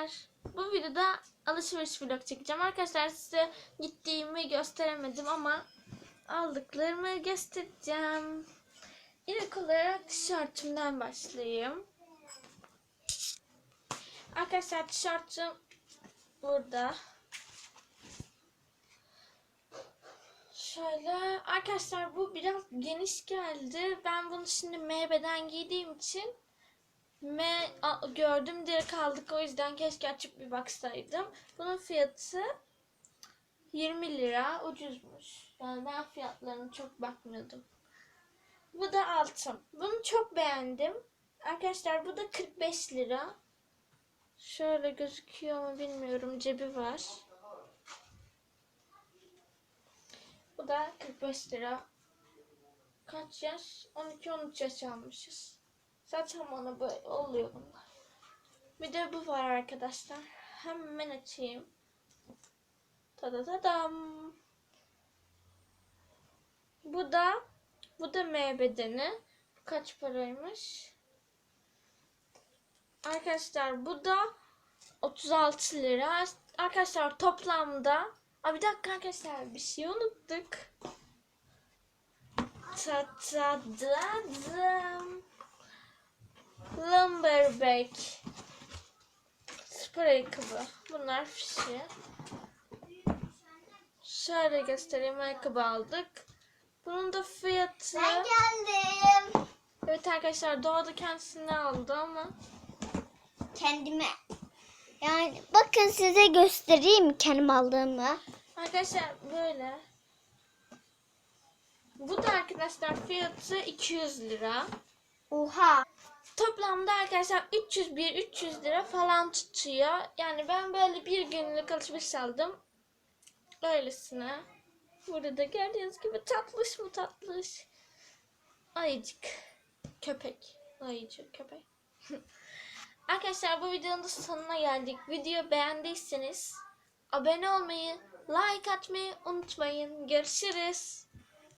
arkadaşlar. Bu videoda alışveriş vlog çekeceğim. Arkadaşlar size gittiğimi gösteremedim ama aldıklarımı göstereceğim. İlk olarak tişörtümden başlayayım. Arkadaşlar tişörtüm burada. Şöyle arkadaşlar bu biraz geniş geldi. Ben bunu şimdi MB'den giydiğim için M gördüm direkt aldık o yüzden keşke açıp bir baksaydım. Bunun fiyatı 20 lira ucuzmuş. Yani ben fiyatlarına çok bakmıyordum. Bu da altım. Bunu çok beğendim. Arkadaşlar bu da 45 lira. Şöyle gözüküyor mu bilmiyorum. Cebi var. Bu da 45 lira. Kaç yaş? 12-13 yaş almışız. Zaten bana böyle oluyor bunlar. Bir de bu var arkadaşlar. Hemen açayım. Tada tadam. Bu da bu da M bedeni. Bu kaç paraymış? Arkadaşlar bu da 36 lira. Arkadaşlar toplamda Aa, bir dakika arkadaşlar bir şey unuttuk. Tatadım. Lumberback. Spor ayakkabı. Bunlar fişi. Şöyle göstereyim ayakkabı aldık. Bunun da fiyatı... Ben geldim. Evet arkadaşlar doğada kendisini aldı ama Kendime. Yani bakın size göstereyim kendim aldığımı. Arkadaşlar böyle. Bu da arkadaşlar fiyatı 200 lira. Oha. Toplamda arkadaşlar 301-300 lira falan tutuyor. Yani ben böyle bir günlük alışveriş aldım. Öylesine. Burada da gördüğünüz gibi tatlış mı tatlış. Ayıcık. Köpek. Ayıcık köpek. arkadaşlar bu videonun da sonuna geldik. Video beğendiyseniz abone olmayı, like atmayı unutmayın. Görüşürüz.